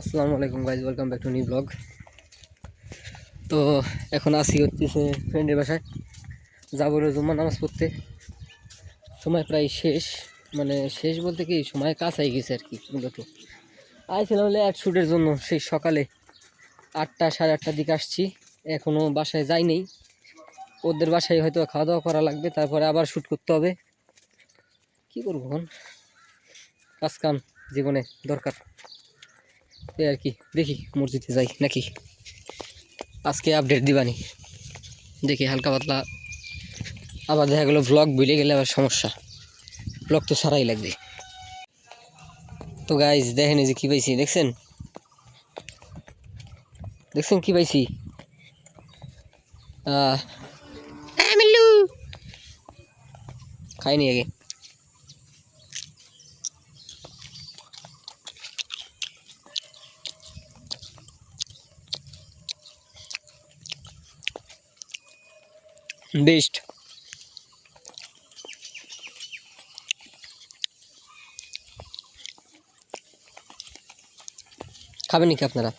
আসসালামু আলাইকুম guys welcome back to new blog তো এখন আসি হচ্ছে ফ্রেন্ডের বাসায়। যাব জুম্মা নামাজ পড়তে। সময় প্রায় শেষ। মানে শেষ বলতে কি, সময় কাছাই গেছে আর কি, মূলত। আইছিলাম হলে এক শ্যুটের জন্য, সেই সকালে আটটা, সাড়ে আটটার দিকে আসছি। এখনও বাসায় যাই নেই। ওদের বাসায় হয়তো খাওয়া দাওয়া করা লাগবে, তারপরে আবার শ্যুট করতে হবে। কী করব এখন? কাজ কাম, জীবনে দরকার। এই আর কি, দেখি মসজিদে যাই নাকি। আজকে আপডেট দিবানি। দেখি হালকা পাতলা। আবার দেখা গেলো ব্লগ ভুলে গেলে আবার সমস্যা। ব্লগ তো সারাই লাগবে। তো গাইজ দেখেন যে কী পাইছি, দেখছেন? দেখছেন কি পাইছি? খাইনি আগে। বেস্ট। খাবেন নাকি আপনারা?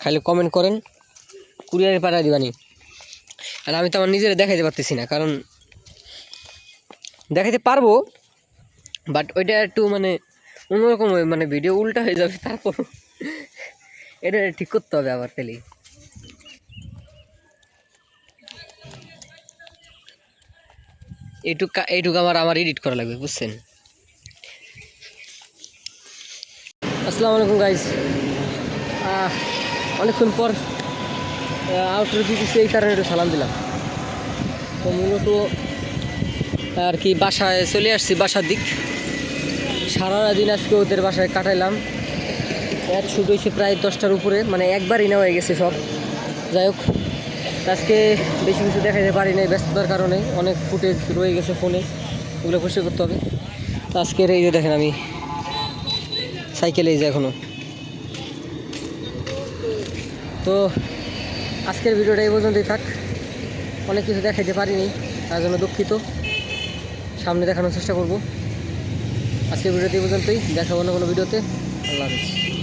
খাইলে কমেন্ট করেন, কুরিয়ারে পাঠায় দিবানি। আর আমি তো আমার নিজেরা দেখাইতে পারতেছি না, কারণ দেখাইতে পারব বাট ওইটা একটু মানে অন্যরকম মানে ভিডিও উল্টা হয়ে যাবে, তারপর এটা ঠিক করতে হবে আবার তাহলে এইটুক, এইটুকু আমার আমার এডিট করা লাগবে, বুঝছেন? আসসালামু আলাইকুম গাইজ অনেকক্ষণ পর আউটডোর দিতেছি এই কারণে একটু সালাম দিলাম। তো মূলত, আর কি, বাসায় চলে আসছি, বাসার দিক। সারা দিন আজকে ওদের বাসায় কাটাইলাম। এক শুট হয়েছে প্রায় দশটার উপরে মানে একবারই নেওয়া হয়ে গেছে সব। যাই হোক আজকে বেশি কিছু দেখাতে পারি নাই, ব্যস্ততার কারণে অনেক ফুটেজ রয়ে গেছে ফোনে ওগুলো পরিষ্কার করতে হবে। তো আজকের এই যে দেখেন আমি সাইকেলে যে এখনও তো আজকের ভিডিওটা এই পর্যন্তই থাক। অনেক কিছু দেখাইতে পারিনি তার জন্য দুঃখিত। সামনে দেখানোর চেষ্টা করব। আজকের ভিডিওতে এই পর্যন্তই দেখাবো না কোনো ভিডিওতে আল্লাহ হাফিজ।